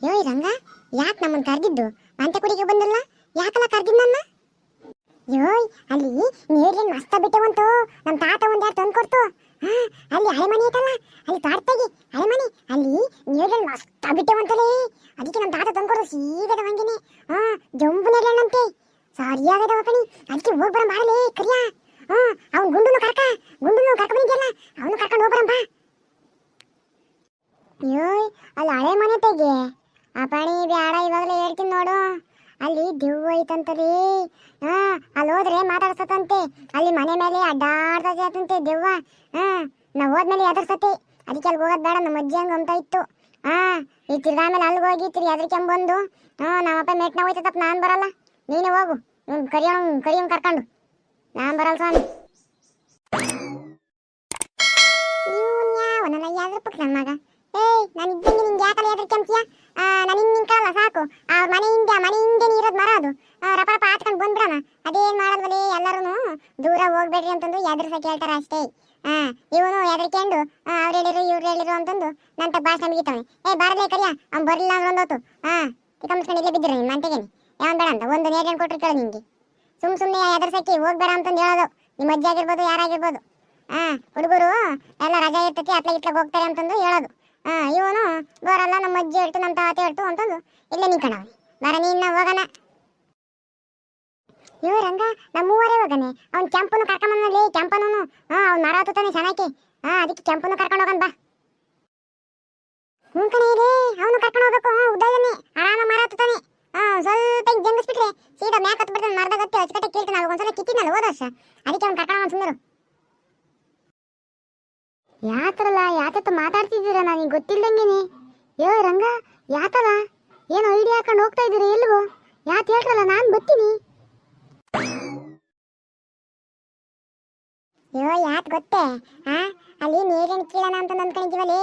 ಯೋಯ್ ರಂಗ? ಯಾಕೆ ನಮ್ಮನ್ನ ಕರೆದಿದ್ದು? ಅಂತ ಕುಡಿಗೆ ಬಂದಿಲ್ಲ? ಯಾಕಲ್ಲ ಕರೆದಿದ್ದು ನನ್ನ? ಯೋಯ್, ಅಲ್ಲಿ ನೀರಿನ ಮಸ್ತ ಬಿಟ್ಟವಂತು ನಮ್ಮ ತಾತ ಒಂದ್ ಯಾರು ತಂದು ಕೊಡ್ತು ಅಲ್ಲಿ ಹಳೆ ಮನೆ ಐತಲ್ಲ? ಅಲ್ಲಿ ತಾಡ್ತಾಗಿ ಹಳೆ ಅಲ್ಲಿ ನೀರಿನ ಮಸ್ತ ಬಿಟ್ಟವಂತಲೇ ಅದಕ್ಕೆ ನಮ್ಮ ತಾತ ತಂದು ಕೊಡೋದು ಸೀದದ ಹಂಗಿನಿ ಹಾ, ಜಂಬು ನೀರಿನಂತೆ ಸರಿಯಾಗದ ಕಣಿ. ಅದಕ್ಕೆ ಹೋಗಿ ಮಾಡಲೇ ಕರಿಯ. ಹಾ, ಅವ್ನು ಗುಂಡುನು ಕರ್ಕ. ಗುಂಡುನು ಕರ್ಕ ಬಂದಿದ್ಯಲ್ಲ, ಅವನು ಕರ್ಕೊಂಡು ಹೋಗ್ಬರಂ ಬಾ. ಯೋಯ್, ಅಲ್ಲಿ ಹಳೆ ಮನೆ ತೆಗೆ. ಆ ಪಣಿ ಬ್ಯಾಡ, ಇವಾಗಲೇ ಹೇಳ್ತೀನಿ ನೋಡು. ಅಲ್ಲಿ ದೇವ್ವ ಐತಂತ ರೀ ಹಾ, ಅಲ್ಲಿ ಹೋದ್ರೆ ಮಾತಾಡ್ಸತಂತೆ ಅಲ್ಲಿ ಮನೆ ಮೇಲೆ ಅಡ್ಡಾಡ್ತದಂತೆ ದೆವ್ವ. ಹಾ, ನಾವು ಹೋದ್ಮೇಲೆ ಎದರ್ಸತಿ ಅದಕ್ಕೆ ಅಲ್ಲಿ ಹೋಗೋದು ಬೇಡ, ನಮ್ಮ ಅಜ್ಜಿ ಹಂಗೆ ಅಂತ ಇತ್ತು. ಹಾ, ಈ ತಿರ್ಗಾ ಆಮೇಲೆ ಅಲ್ಲಿ ಹೋಗಿ ತಿರ್ಗಿ ಎದ್ರಿಕೆ ಬಂದು, ಹಾ ನಮ್ಮಪ್ಪ ಮೆಟ್ನ ಹೋಯ್ತಪ್ಪ ನಾನು ಬರಲ್ಲ. ನೀನೇ ಹೋಗು, ಇವ್ನು ಕರಿಯೋ ಕರಿಯಂ ಕರ್ಕೊಂಡು. ನಾನು ಬರಲ್ಲ ಸ್ವಾಮಿ. ಇವ್ನ್ ಯಾವನಲ್ಲ ಯಾವ್ದ್ರ ಪಕ್ಕ ನನ್ನ ಮಗ? ಏಯ್, ನಾನು ಇದ್ದಂಗೆ ನಿಂಗೆ ಯಾಕಲ್ಲ ಎದ್ರಿಕೆ ಅಂತೀಯ? ನಾನು ನಿನ್ನ ಕಾಲ ಸಾಕು. ಆ ಮನೆ ಹಿಂದೆ ಮನೆ ಹಿಂದೆ ಇರೋದು ಮರ ಅದು ಆ, ರಪ ಹಾಚ್ಕೊಂಡು ಬಂದ್ಬಿಡೋಣ ಅದೇನ್ ಮಾಡಲ್ವಲೇ ಎಲ್ಲರೂ ದೂರ ಹೋಗ್ಬೇಡ್ರಿ ಅಂತಂದು ಎದುರಿಸ ಹೇಳ್ತಾರ ಅಷ್ಟೇ. ಹಾ ಇವನು ಎದರ್ಕೊಂಡು ಅವ್ರು ಹೇಳಿರು ಇವ್ರು ಹೇಳಿರು ಅಂತಂದು ನಂತ ಭಾಷೆ ಮುಗಿತಾವೆ ಏ ಬಾರಲೇ ಕರಿಯ? ಅವ್ನು ಬರಲಿಲ್ಲ ಅಂದ್ರೆ ಒಂದೊತ್ತು ಹಾ ತಿಕ್ಕಂಸ್ಕೊಂಡು ಇಲ್ಲೇ ಬಿದ್ದಿರ ನಿಮ್ಮ ಮಂತೆಗೇನೆ ಯಾವನ್ ಬೇಡ ಅಂತ ಒಂದು ನೇರನ್ ಕೊಟ್ಟರು ಕೇಳು ನಿಂಗೆ. ಸುಮ್ ಸುಮ್ಮನೆ ಎದುರ್ಸಕ್ಕೆ ಹೋಗ್ಬೇಡ ಅಂತಂದು ಹೇಳೋದು. ನಿಮ್ಮ ಅಜ್ಜಿ ಆಗಿರ್ಬೋದು ಯಾರಾಗಿರ್ಬೋದು ಹಾ ಹುಡುಗರು ಎಲ್ಲ ರಜೆ ಇರ್ತೈತಿ ಅತ್ಲಾಗ ಇತ್ಲಾಗ ಹೋಗ್ತಾರೆ ಅಂತಂದು ಹೇಳೋದು. ಇವನು ಬರಲ್ಲ, ನಮ್ಮ ಅಜ್ಜಿ ಹೇಳ್ತು, ನಮ್ಮ ತಾತ ಹೇಳ್ತು ಅಂತಂದು. ಇಲ್ಲೇ ನಿಂತ್ಕೊಂಡವ ಬರ ನೀನ್ನ ಹೋಗನ. ಇವ ನಮ್ಮೂವರೇ ನಮ್ಮ ಮೂವರೆ ಹೋಗನೆ. ಅವ್ನ್ ಕೆಂಪನು ಕರ್ಕೊಂಬಂದಲ್ಲಿ ಕೆಂಪನು ಹಾ, ಅವ್ನು ಮರ ಹತ್ತುತ್ತಾನೆ ಚೆನ್ನಾಗಿ ಹಾ, ಅದಕ್ಕೆ ಕೆಂಪನು ಕರ್ಕೊಂಡು ಹೋಗನ್ ಬಾ. ಹ್ಞೂ ಕಣೆ ಅವನು ಕರ್ಕೊಂಡು ಹೋಗ್ಬೇಕು. ಹ್ಞೂ ಉದಯನೇ. ಆರಾಮ ಮರ ಹತ್ತುತ್ತಾನೆ. ಹಾ, ಸ್ವಲ್ಪ ಹಿಂಗೆ ಜಂಗಿಸ್ಬಿಟ್ರೆ ಸೀದಾ ಮ್ಯಾಕ್ ಹತ್ಬಿಡ್ತಾನೆ ಮರದ ಗತ್ತೆ ಅಚ್ಚಕಟ್ಟೆ ಕೇಳ್ತಾನೆ. ಅವಾಗ ಒಂದ್ಸಲ ಕಿತ್ತಿನಲ್ಲ ಹೋದ ಅದಕ್ಕೆ ಅವ್ನು ಕರ್ಕೊಂಡು ಸುಂದರು ಯಾತ್ರಲ್ಲ ಯಾತತ್ತ ಮಾತಾಡ್ತಿದ್ದೀರ ನನಗೆ ಗೊತ್ತಿಲ್ದಂಗೆನೆ ಯೋ ರಂಗ, ಯಾತಲ? ಏನೋ ಐಡಿಯಾ ಹಾಕೊಂಡು ಹೋಗ್ತಾ ಇದ್ದೀರಿ ಎಲ್ಗೋ? ಯಾತ ಹೇಳ್ರಲ್ಲ ನಾನು ಬರ್ತೀನಿ. ಯೋ, ಯಾತ್ ಗೊತ್ತೇ? ಹಾ ಅಲ್ಲಿ ನೇರೇನು ಕೀಳಣ ಅಂತ ಅಂದ್ಕೊಂಡಿದ್ದೀವಲ್ಲಿ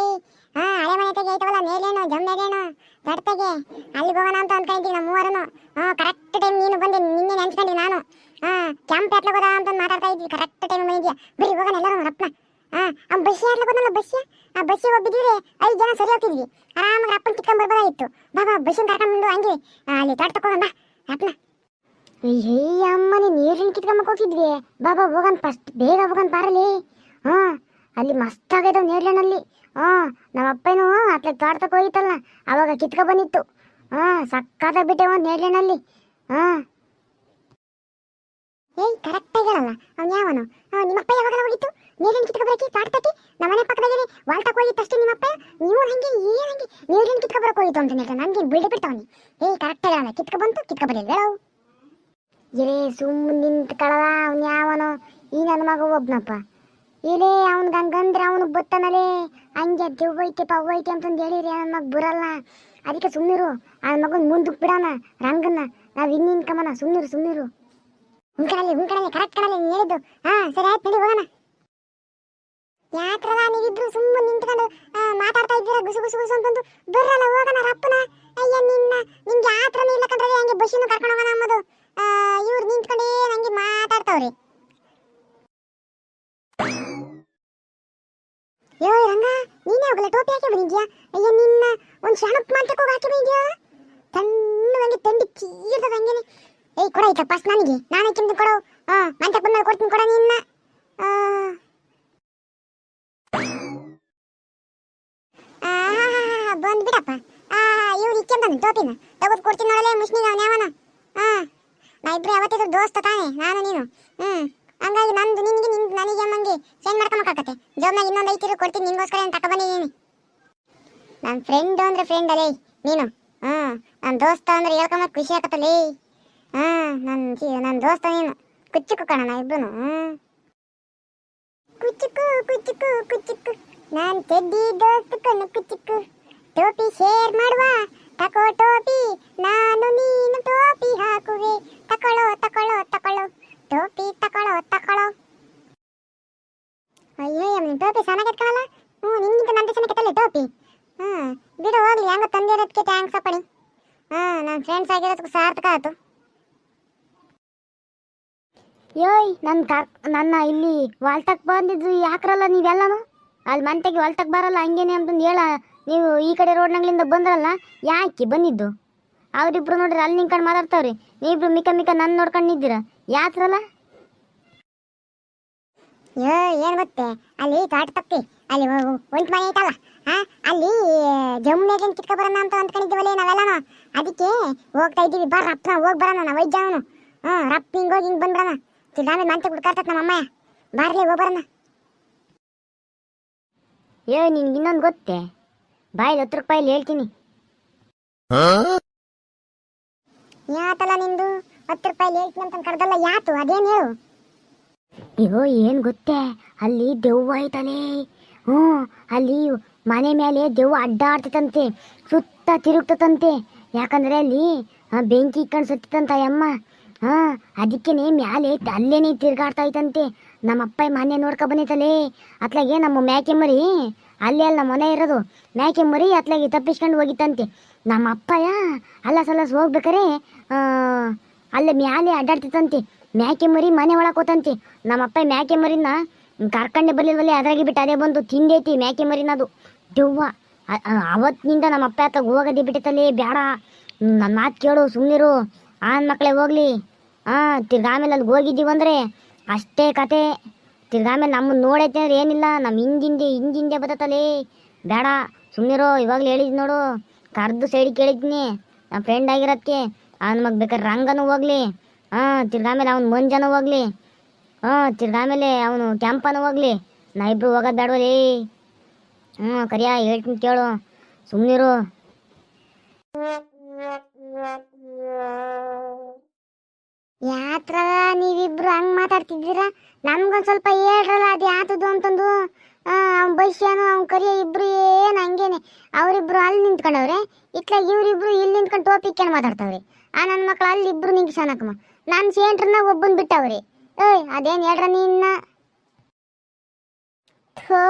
ಹಾ ಹಳೆ ಮನೆ ತೆಗೆ ಐತವಲ್ಲ ನೇರೇನು ಜಮ್ಮೇರೇನು ದಡ್ತೆಗೆ ಅಲ್ಲಿಗೆ ಹೋಗೋಣ ಅಂತ ಅಂದ್ಕೊಂಡಿದ್ದೀವಿ ನಮ್ಮ ಮೂವರನು. ಹಾ ಕರೆಕ್ಟ್ ಟೈಮ್ ನೀನು ಬಂದೆ, ನಿನ್ನೆ ನೆನ್ಸ್ಕೊಂಡಿ ನಾನು. ಹಾ ಕ್ಯಾಂಪ್ ಎಟ್ಲ ಹೋದ ಅಂತ ಮಾತಾಡ್ತಾ ಇದ್ವಿ ಕರೆಕ್ಟ್ ಟೈಮ್ ಬಂದಿದ್ಯಾ ಬರೀ ಹೋಗೋಣ, ಎಲ್ಲರೂ ರಪ್ಪನ ಹಾ ಆ ಬಸ್ಸಿ ಆಡ್ಲ ಬಂದಲ್ಲ ಬಸ್ಸಿ? ಆ ಬಸ್ಸಿ ಹೋಗ್ಬಿಟ್ಟಿದ್ರೆ ಐದು ಜನ ಸರಿ ಹೋಗ್ತಿದ್ವಿ. ಆರಾಮಾಗಿ ಅಪ್ಪನ ಕಿತ್ಕೊಂಡ್ ಬರ್ಬೋದಾಗಿತ್ತು. ಬಾಬಾ ಬಸ್ಸಿನ ಕರ್ಕೊಂಡು ಹಂಗೆ ಅಲ್ಲಿ ತೋಟ ತಕೊಂಡ್ ಬಾ, ಅಪ್ಪನ. ಅಯ್ಯ ಅಮ್ಮನೆ, ನೀರಿನ ಕಿತ್ಕೊಂಬಕ್ ಹೋಗಿದ್ವಿ ಬಾ ಬಾ, ಹೋಗನ್ ಫಸ್ಟ್, ಬೇಗ ಹೋಗನ್ ಬಾರಲಿ ಹಾ, ಅಲ್ಲಿ ಮಸ್ತ್ ಆಗೈತೆ ನೀರ್ಲನಲ್ಲಿ ಹಾ ನಮ್ಮ ಅಪ್ಪನೂ ಅತ್ಲ ತೋಟಕ್ಕೆ ಹೋಗಿತ್ತಲ್ಲ, ಅವಾಗ ಕಿತ್ಕೊ ಬಂದಿತ್ತು. ಹಾ, ಸಕ್ಕತ್ತಾಗ ಬಿಟ್ಟೆ ಒಂದು ಹಾ. ಏಯ್ ಕರೆಕ್ಟ್ ಆಗಿರಲ್ಲ ಅವ್ನು ಯಾವನು? ನಿಮ್ಮ ಅಪ್ಪ ನೀರಿನ ಕಿತ್ಕೊಬರಕ್ಕೆ ಬರಕ್ಕೆ ತೋಟಕ್ಕೆ ನಮ್ಮನೆ ಪಕ್ಕದಾಗೆ ವಾಲ್ಟಕ್ಕೆ ಹೋಗಿತ್ತು ಅಷ್ಟೇ ನಿಮ್ಮಪ್ಪ. ನೀವು ಹಂಗೆ ಏನ್ ಹಂಗೆ ನೀರಿನ ಕಿತ್ಕೊಬರಕ್ಕೆ ಬರಕ್ಕೆ ಹೋಗಿತ್ತು ಅಂತ ಹೇಳ್ತಾರೆ. ಬಿಲ್ಡ್ ಬಿಡಿ ಬಿಡ್ತಾವನಿ ಏ ಕರೆಕ್ಟ್ ಹೇಳೋಣ. ಕಿತ್ಕೊ ಬಂತು, ಕಿತ್ಕೊ ಬರಲಿಲ್ಲ. ಹೇಳವು ಇರೇ ಸುಮ್ಮನೆ ನಿಂತ್ಕೊಳ್ಳವ ಅವ್ನು ಯಾವನೋ. ಈ ನನ್ನ ಮಗ ಒಬ್ನಪ್ಪ. ಇಲ್ಲೇ ಅವ್ನು ಗಂಗಂದ್ರೆ ಅವನು ಬತ್ತನಲೆ. ಹಂಗೆ ದೆವ್ವ ಐತೆ ಪವ್ವ ಐತೆ ಅಂತಂದು ಹೇಳಿರಿ ನನ್ನ ಮಗ ಬರಲ್ಲ. ಅದಕ್ಕೆ ಸುಮ್ಮನಿರು ಆ ಮಗನ ಮುಂದಕ್ಕೆ ಬಿಡೋಣ, ರಂಗನ್ನ. ನಾವು ಇನ್ನು ನಿಂತ್ಕೊಂಬನ ಸುಮ್ಮನಿರು ಸುಮ್ಮನಿರು ಹುಂಕಣಲ್ಲಿ ಹುಂಕಣಲ್ಲಿ ಕರೆಕ್ಟ್ ಕಣಲ್ಲಿ ಹೇಳಿದ್ದು. ಹಾ, ಸರಿ, ಆಯ್ತು, ನಡಿ, ಹೋಗೋಣ. ಯಾತ್ರಲ್ಲ ನೀವಿಬ್ರು ಸುಮ್ಮನೆ ನಿಂತ್ಕೊಂಡು ಮಾತಾಡ್ತಾ ಇದ್ದೀರಾ? ಗುಸು ಗುಸು ಗುಸು ಅಂತಂದು ಬರಲ್ಲ ಹೋಗೋಣ ರಪ್ಪನ ಅಯ್ಯ, ನಿನ್ನ ನಿಮ್ಗೆ ಯಾತ್ರ ಇಲ್ಲ ಕಂಡ್ರೆ ಹಂಗೆ ಬಸ್ಸಿನ ಕರ್ಕೊಂಡು ಹೋಗೋಣ ಅಂಬೋದು ಇವ್ರು ನಿಂತ್ಕೊಂಡೇ ನಂಗೆ ಮಾತಾಡ್ತಾವ್ರಿ. ಯೋ ರಂಗ, ನೀನೇ ಹೋಗಲ್ಲ ಟೋಪಿ ಹಾಕಿ ಬಂದಿದ್ಯಾ? ಅಯ್ಯ, ನಿನ್ನ ಒಂದು ಶಣಕ್ ಮಾಂತಕ್ಕೆ ಹೋಗಿ ಹಾಕಿ ಬಂದಿದ್ಯಾ? ತಣ್ಣಗೆ ತಂಡಿ ಚೀರ್ತದ ಹಂಗೇನೆ. ಏಯ್, ಕೊಡ ಐತ ಫಸ್ಟ್ ನನಗೆ. ನಾನೇ ಕಿಂತ ಕೊಡು. ಹಾಂ ಮಂತಕ್ಕೆ ಬಂದಾಗ ಕೊಡ್ತೀನಿ ಕೊಡ ನಿನ್ನ. ಬಂದ್ ಬಿಡಪ್ಪ. ಆ ಇವ್ರು ಇಕ್ಕೆಂತಾನೆ ಟೋಪಿನ. ತಗೋದ್ ಕೊಡ್ತೀನಿ ನೋಡಲೇ ಮುಷ್ಣಿಗೆ ಅವನ ಯಾವನ. ಹಾ ಇಬ್ರು ಯಾವತ್ತಿದ್ರು ದೋಸ್ತ ತಾನೆ, ನಾನು ನೀನು. ಹ್ಮ್, ಹಂಗಾಗಿ ನಂದು, ನಿನ್ಗೆ, ನಿನ್, ನನಗೆ ಅಮ್ಮಂಗೆ ಸೆಂಡ್ ಮಾಡ್ಕೊಳಕಾಕತ್ತೆ ಜೋಬ್ನಾಗ ಇನ್ನೊಂದು ಐತಿರು ಕೊಡ್ತೀನಿ, ನಿನ್ಗೋಸ್ಕರ ಏನು ತಕ ಬಂದಿದ್ದೀನಿ ನನ್ನ ಫ್ರೆಂಡ್ ಅಂದ್ರೆ ಫ್ರೆಂಡ್ ಅಲೇ, ನೀನು. ಹ್ಮ್, ನನ್ ದೋಸ್ತ ಅಂದ್ರೆ ಹೇಳ್ಕೊಂಬ ಖುಷಿ ಆಗತ್ತಲೇ ಹಾ ನನ್ ನನ್ ದೋಸ್ತ ನೀನು. ಕುಚ್ಚು ಕಣ ನಾ ಇಬ್ರು ಹ್ಮ್. ಕುಚ್ಚುಕು ಕುಚುಕು ಕುಚುಕು. ನಾನ್ ತೆಡ್ಡಿ ದೋಸ್ತ ಕಣ್ಣು ಕುಚುಕು. ಟೋಪಿ ಶೇರ್ ಮಾಡುವ, ತಕೋ ಟೋಪಿ. ನಾನು ನೀನು ಟೋಪಿ ಹಾಕುವೆ. ತಕೊಳ್ಳೋ ತಕೊಳ್ಳೋ ತಕೊಳ್ಳೋ ಟೋಪಿ ತಕೊಳ್ಳೋ ತಕೊಳ್ಳೋ ಅಯ್ಯೋ ನಿನ್ ಟೋಪಿ ಚೆನ್ನಾಗಿರ್ತಾವಲ್ಲ ಹ್ಞೂ, ನಿನ್ಗಿಂತ ನಂದು ಚೆನ್ನಾಗಿತ್ತಲ್ಲ ಟೋಪಿ. ಹ್ಞೂ, ಬಿಡು ಹೋಗ್ಲಿ, ಹೆಂಗ ತಂದಿರೋದಕ್ಕೆ ಥ್ಯಾಂಕ್ಸ್ ಅಪ್ಪಣಿ ಹಾಂ ನನ್ನ ಫ್ರೆಂಡ್ಸ್ ಆಗಿರೋದಕ್ಕೆ ಸಾರ್ಥಕ ಆಯ್ತು ಯೋಯ್ ನನ್ನ ಕರ್ ನನ್ನ ಇಲ್ಲಿ ವಾಲ್ಟಕ್ ಬಂದಿದ್ದು ಯಾಕ್ರಲ್ಲ ನೀವೆಲ್ಲನು? ಅಲ್ಲಿ ಮಂತೆಗೆ ವಾಲ್ಟಕ್ ಬರಲ್ಲ, ಹಂಗೇನೆ ಅಂತಂದು ಹೇಳ. ನೀವು ಈ ಕಡೆ ರೋಡ್ನಾಗ್ಲಿಂದ ಬಂದ್ರಲ್ಲ, ಯಾಕೆ ಬಂದಿದ್ದು? ಅವರಿಬ್ರು ನೋಡ್ರಿ, ಅಲ್ಲಿ ನಿಂಕಂಡು ಮಾತಾಡ್ತಾವ್ರಿ. ನೀವಿಬ್ರು ಮಿಕ್ಕ ಮಿಕ್ಕ ನನ್ನ ನೋಡ್ಕೊಂಡು ನಿದ್ದೀರ ಯಾತ್ರಲ್ಲ? ಯೋ ಏನ್ ಗೊತ್ತೆ? ಅಲ್ಲಿ ಕಾಟ್ ತಪ್ಪಿ. ಅಲ್ಲಿ ಒಂಟ್ ಮನೆ ಐತಲ್ಲ? ಹಾ, ಅಲ್ಲಿ ಜಮ್ಮುನೇಗೆ ಕಿತ್ಕ ಬರೋಣ ಅಂತ ಅಂದ್ಕೊಂಡಿದ್ದೀವಲ್ಲ ನಾವೆಲ್ಲನ. ಅದಕ್ಕೆ ಹೋಗ್ತಾ ಇದ್ದೀವಿ. ಬರ ರಪ್ಪ, ಹೋಗಿ ಬರೋಣ ನಾವು ಅವನು ಹ್ಞೂ ರಪ್ಪ, ಹಿಂಗೆ ಹೋಗಿ, ಹಿಂಗೆ ಬಂದ್ಬಿಡೋಣ. ತಿರ್ಗಾಮೆ ಮಂತೆ ಕುಡ್ಕಾರ್ತತ್ ನಮ್ಮ ಅಮ್ಮಯ್ಯ ಬಾರ್ಲಿ ಹೋಗಿ ಬರೋಣ ಏ, ನಿನ್ಗೆ ಇನ್ನೊಂದು ಗೊತ್ತೇ? ಬಾಯಲ್ಲಿ ಹತ್ತು ರೂಪಾಯಿಲಿ ಹೇಳ್ತೀನಿ. ಯಾತಲ್ಲ ನಿಂದು? ಹತ್ತು ರೂಪಾಯಿ ಹೇಳ್ತೀನಿ ಅಂತ ಕಡ್ದಲ್ಲ ಯಾತು? ಅದೇನು ಹೇಳು? ಅಯ್ಯೋ ಏನು ಗೊತ್ತೇ? ಅಲ್ಲಿ ದೆವ್ವ ಐತಲೇ. ಹ್ಞೂ, ಅಲ್ಲಿ ಮನೆ ಮೇಲೆ ದೆವ್ವ ಅಡ್ಡಾಡ್ತದಂತೆ ಸುತ್ತ ತಿರುಗ್ತದಂತೆ ಯಾಕಂದ್ರೆ ಅಲ್ಲಿ ಬೆಂಕಿ ಕಣ್ ಸತ್ತಂತ ಅಮ್ಮ ಹಾಂ, ಅದಕ್ಕೇನೆ ಮ್ಯಾಲೆ ಅಲ್ಲೇನೆ ತಿರ್ಗಾಡ್ತಾ ಐತಂತೆ ನಮ್ಮ ಮನೆ ನೋಡ್ಕೊ ಬಂದೈತಲೇ ಅತ್ಲಾಗೆ ನಮ್ಮ ಮ್ಯಾಕೆ ಮರಿ, ಅಲ್ಲೇ ಅಲ್ಲ ನಮ್ಮ ಮನೆ ಇರೋದು. ಮ್ಯಾಕೆ ಮರಿ ಅತ್ಲಾಗೆ ತಪ್ಪಿಸ್ಕೊಂಡು ಹೋಗಿತ್ತಂತೆ. ನಮ್ಮ ಅಪ್ಪಯಾ ಅಲ್ಲ ಸಲಸ್ ಹೋಗ್ಬೇಕಾರೆ ಅಲ್ಲೇ ಮ್ಯಾಲೆ ಅಡ್ಡಾಡ್ತಿತ್ತಂತೆ. ಮ್ಯಾಕೆ ಮರಿ ಮನೆ ಒಳಗೆ ಹೋತಂತೆ. ನಮ್ಮ ಅಪ್ಪ ಮ್ಯಾಕೆ ಮರಿನ ಕರ್ಕೊಂಡೆ ಬರ್ಲಿಲ್ವಲ್ಲೇ, ಅದ್ರಾಗಿ ಬಿಟ್ಟು ಅದೇ ಬಂದು ತಿಂದೈತಿ ಮ್ಯಾಕೆ ಮರಿನದು. ದೆವ್ವ ಅವತ್ತಿನಿಂದ ನಮ್ಮ ಅಪ್ಪ ಆತ ಹೋಗೋದೇ ಬಿಟ್ಟೈತಲ್ಲೇ ಬೇಡ ನನ್ನ ಮಾತು ಕೇಳು ಸುಮ್ಮನಿರು ಆನ್ ಮಕ್ಕಳೇ ಹೋಗ್ಲಿ. ಹಾಂ ತಿರ್ಗಾಮೇಲೆ ಅಲ್ಲಿ ಹೋಗಿದ್ದೀವಂದ್ರೆ ಅಷ್ಟೇ ಕತೆ. ತಿರ್ಗಾಮೇಲೆ ನಮ್ಮನ್ನು ನೋಡೈತೆ ಅಂದ್ರೆ ಏನಿಲ್ಲ ನಮ್ಮ ಹಿಂದಿಂದೆ ಹಿಂದಿಂದೆ ಬರ್ತತಲೇ. ಬೇಡ ಸುಮ್ಮನಿರು ಇವಾಗಲೇ ಹೇಳಿದ್ ನೋಡು. ಕರ್ದು ಸೈಡ್ ಕೇಳಿದ್ನಿ. ನಮ್ಮ ಫ್ರೆಂಡ್ ಆಗಿರೋದಕ್ಕೆ ಅವ್ನ ಮಗ ಬೇಕಾದ್ರೆ ರಂಗನು ಹೋಗ್ಲಿ. ಹಾಂ ತಿರ್ಗಾಮೇಲೆ ಅವ್ನು ಮಂಜನೂ ಹೋಗ್ಲಿ. ಹಾಂ ತಿರ್ಗಾಮೇಲೆ ಅವನು ಕೆಂಪನೂ ಹೋಗ್ಲಿ. ನಾ ಇಬ್ರು ಹೋಗೋದು ಬೇಡವಲ್ಲಿ ಹ್ಞೂ ಕರಿಯ, ಹೇಳ್ತೀನಿ ಕೇಳು. ಸುಮ್ಮನಿರು ಯಾತ್ರ, ನೀವಿಬ್ರು ಹಂಗ್ ಮಾತಾಡ್ತಿದ್ದೀರಾ? ನಮ್ಗೊಂದ್ ಸ್ವಲ್ಪ ಹೇಳ್ರಲ್ಲ, ಅದು ಯಾತದು ಅಂತಂದು. ಅವ್ನ ಭವಿಷ್ಯನು ಅವ್ನ ಕರಿಯ ಇಬ್ರು ಏನ್ ಹಂಗೇನೆ. ಅವರಿಬ್ರು ಅಲ್ಲಿ ನಿಂತ್ಕೊಂಡವ್ರೆ. ಇತ್ಲಾಗ ಇವ್ರಿಬ್ರು ಇಲ್ಲಿ ನಿಂತ್ಕೊಂಡು ಟೋಪಿಕ್ ಏನು ಮಾತಾಡ್ತಾವ್ರಿ? ಆ ನನ್ನ ಮಕ್ಳು ಅಲ್ಲಿ ಇಬ್ರು ನಿಂಗ್ಸನಕಮ್ಮ ನಾನು ಸೇಂಟ್ರನ್ನ ಒಬ್ಬನ್ ಬಿಟ್ಟವ್ರಿ. ಏಯ್, ಅದೇನ್ ಹೇಳ್ರ ನಿನ್ನ ಥೋ,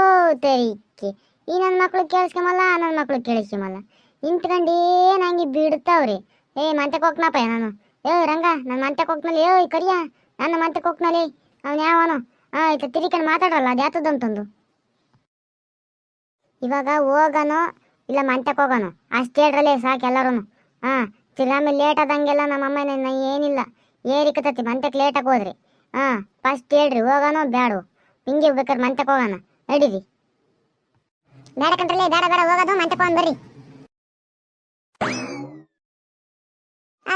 ತೆರಿಕೆ. ಈ ನನ್ನ ಮಕ್ಳು ಕೇಳಿಸ್ಕೊಂಬಲ್ಲ ನನ್ನ ಮಕ್ಳು ಕೇಳಿಸ್ಕೊಂಬಲ್ಲ. ನಿಂತ್ಕೊಂಡು ನಂಗೆ ಹಂಗೆ ಬಿಡ್ತಾವ್ರಿ? ಏ ಮಂತಕ್ಕೆ ಹೋಗ್ನಪ್ಪ ನಾನು ಏ, ರಂಗ, ನಾನು ಮಂತಕ್ಕೆ ಹೋಗ್ನಲ್ಲಿ ಏಯ್ ಕರಿಯ, ನನ್ನ ಮಂತಕ್ಕೆ ಹೋಗ್ನಲ್ಲಿ. ಅವ್ನು ಯಾವನು? ಆ ಆಯ್ತು ತಿರಿಕನ್ ಮಾತಾಡ್ರಲ್ಲ, ಅದು ಯಾತದಂತಂದು ಇವಾಗ ಹೋಗನೋ, ಇಲ್ಲ ಮಂತಕ್ಕೆ ಹೋಗೋನು? ಅಷ್ಟು ಹೇಳ್ರಲ್ಲೇ ಸಾಕು ಎಲ್ಲರೂ ಹಾಂ ತಿರ್ಗಾಮೇಲೆ ಲೇಟ್ ಆದಂಗೆಲ್ಲ ನಮ್ಮ ಅಮ್ಮನ ಏನಿಲ್ಲ. ಏರಿಕತತಿ ಮಂತಕ್ಕೆ ಲೇಟಾಗಿ ಹೋದ್ರಿ. ಹಾಂ ಫಸ್ಟ್ ಹೇಳ್ರಿ ಹೋಗೋನೋ ಬ್ಯಾಡು? ಹಿಂಗೆ ಬೇಕಾದ್ರೆ ಮಂತಕ್ಕೆ ಹೋಗೋಣ ನಡೀರಿ. ಬೇಡ ಕಂಡ್ರಲ್ಲೇ ಬೇಡ ಬೇಡ, ಹೋಗೋದು ಮಂತಕ್ಕೆ ಹೋಗೋಣ ಬರ್ರಿ.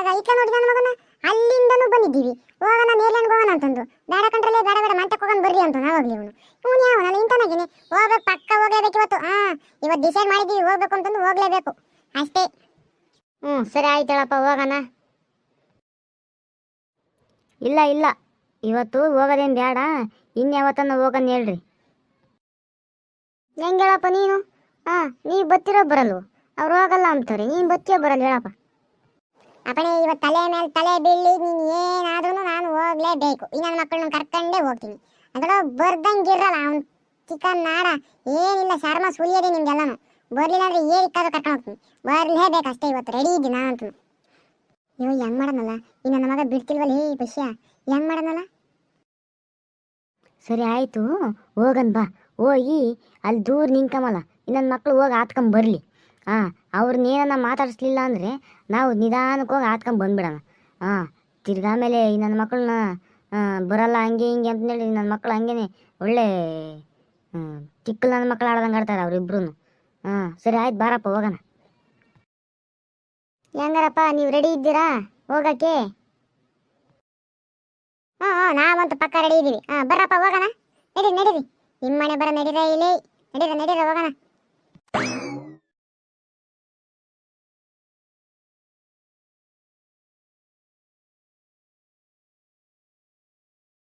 ಆಗ ಈತ ನೋಡಿ ನನ್ನ ಮಗನ, ಅಲ್ಲಿಂದನೂ ಬಂದಿದ್ದೀವಿ. ಹೋಗೋಣ ಮೇಲ್ಯಾಂಡ್ ಹೋಗೋಣ ಅಂತಂದು. ಬೇಡ ಕಂಡ್ರಲ್ಲೇ ಬೇಡ ಬೇಡ ಮಂತಕ್ಕೆ ಹೋಗೋಣ ಬರ್ರಿ ಅಂತ ನಾವಾಗ್ಲಿ ಇವನು. ಇವನು ಯಾವ? ನಾನು ಇಂತನಾಗಿನಿ ಹೋಗ್ಬೇಕು, ಪಕ್ಕ ಹೋಗ್ಲೇಬೇಕು ಇವತ್ತು. ಹಾಂ, ಇವತ್ತು ಡಿಸೈಡ್ ಮಾಡಿದ್ದೀವಿ, ಹೋಗ್ಬೇಕು ಅಂತಂದು ಹೋಗ್ಲೇಬೇಕು. ಅಷ್ಟೇ. ಹ್ಞೂ, ಸರಿ ಆಯ್ತು ಹೇಳಪ್ಪ, ಹೋಗೋಣ. ಇಲ್ಲ ಇಲ್ಲ. ಇವತ್ತು ಹೋಗೋದೇನು ಬೇಡ. ಇನ್ಯಾವತ್ತನ್ನು ಹೋಗೋಣ ಹೇಳ್ರಿ. ಹೆಂಗ್ ಹೇಳಪ್ಪ ನೀನು? ಹಾಂ ನೀ ಬತ್ತಿರೋ ಬರಲ್ವ? ಅವ್ರು ಹೋಗಲ್ಲ ಅಂತಾರೆ. ನೀನು ಬತ್ತಿಯೋ ಬರಲ್ಲ, ಹೇಳಪ್ಪ. ಅಪ್ಪಣೆ ಇವತ್ತು ತಲೆ ಮೇಲೆ ತಲೆ ಬೀಳಿ ನೀನು ಏನಾದ್ರೂ ನಾನು ಹೋಗ್ಲೇಬೇಕು. ಈ ನನ್ನ ಮಕ್ಕಳನ್ನ ಕರ್ಕೊಂಡೇ ಹೋಗ್ತೀನಿ. ಅದರ ಬರ್ದಂಗಿರಲ್ಲ, ಅವ್ನು ಚಿಕನ್ ನಾಡ ಏನಿಲ್ಲ, ಶರ್ಮ ಸುಲಿಯದೆ ನಿಮ್ಗೆಲ್ಲನು. ಬರ್ಲಿಲ್ಲ ಅಂದ್ರೆ ಏರಿಕ್ಕಾದ್ರೂ ಕರ್ಕೊಂಡು ಹೋಗ್ತೀನಿ. ಬರ್ಲೇಬೇಕು ಅಷ್ಟೇ ಇವತ್ತು ರೆಡಿ ಇದ್ದೀನಿ ನಾನಂತೂ ನೀವು ಹೆಂಗ್ ಮಾಡನಲ್ಲ ಈ ನನ್ನ ಮಗ ಬಿಡ್ತಿಲ್ವಲ್ಲ, ಹೇ ಪಶ್ಯ ಹೆಂಗ್ ಮಾಡನಲ್ಲ ಸರಿ ಆಯಿತು, ಹೋಗನ್ ಬಾ. ಹೋಗಿ ಅಲ್ಲಿ ದೂರ ನಿಂಕಮಲ್ಲ ಇನ್ನೊಂದು ಮಕ್ಳು ಹೋಗಿ ಆತ್ಕೊಂಬರ್ಲಿ ಬರಲಿ. ಹಾಂ ಅವ್ರನ್ನೇನ ಮಾತಾಡಿಸ್ಲಿಲ್ಲ ಅಂದರೆ ನಾವು ನಿಧಾನಕ್ಕೆ ಹೋಗಿ ಆತ್ಕೊಂಡ್ ಬಂದ್ಬಿಡೋಣ. ಹಾಂ ತಿರ್ಗಾ ಆಮೇಲೆ ಈ ನನ್ನ ಮಕ್ಕಳನ್ನ ಬರಲ್ಲ, ಹಂಗೆ ಹಿಂಗೆ ಅಂತಂದೇಳಿ ನನ್ನ ಮಕ್ಕಳು ಹಂಗೇನೆ ಒಳ್ಳೆ ಚಿಕ್ಕ ನನ್ನ ಮಕ್ಕಳು ಆಡ್ದಂಗೆ ಆಡ್ತಾರೆ ಅವ್ರಿಬ್ರು ಹಾಂ ಸರಿ ಆಯ್ತು ಬಾರಪ್ಪ, ಹೋಗೋಣ. ಹೆಂಗಾರಪ್ಪ, ನೀವು ರೆಡಿ ಇದ್ದೀರಾ? ಹೋಗಕ್ಕೆ? ಹಾಂ ಹಾಂ ನಾವಂತೂ ಪಕ್ಕ ರೆಡಿ ಇದ್ದೀವಿ. ಹಾಂ ಬರ್ರಪ್ಪ, ಹೋಗೋಣ. ನಡೀರಿ ನಡೀರಿ. ನಿಮ್ಮ ಮನೆ ಬರ ನಡೀರ ಇಲ್ಲಿ. ನಡೀರ ನಡೀರ, ಹೋಗೋಣ.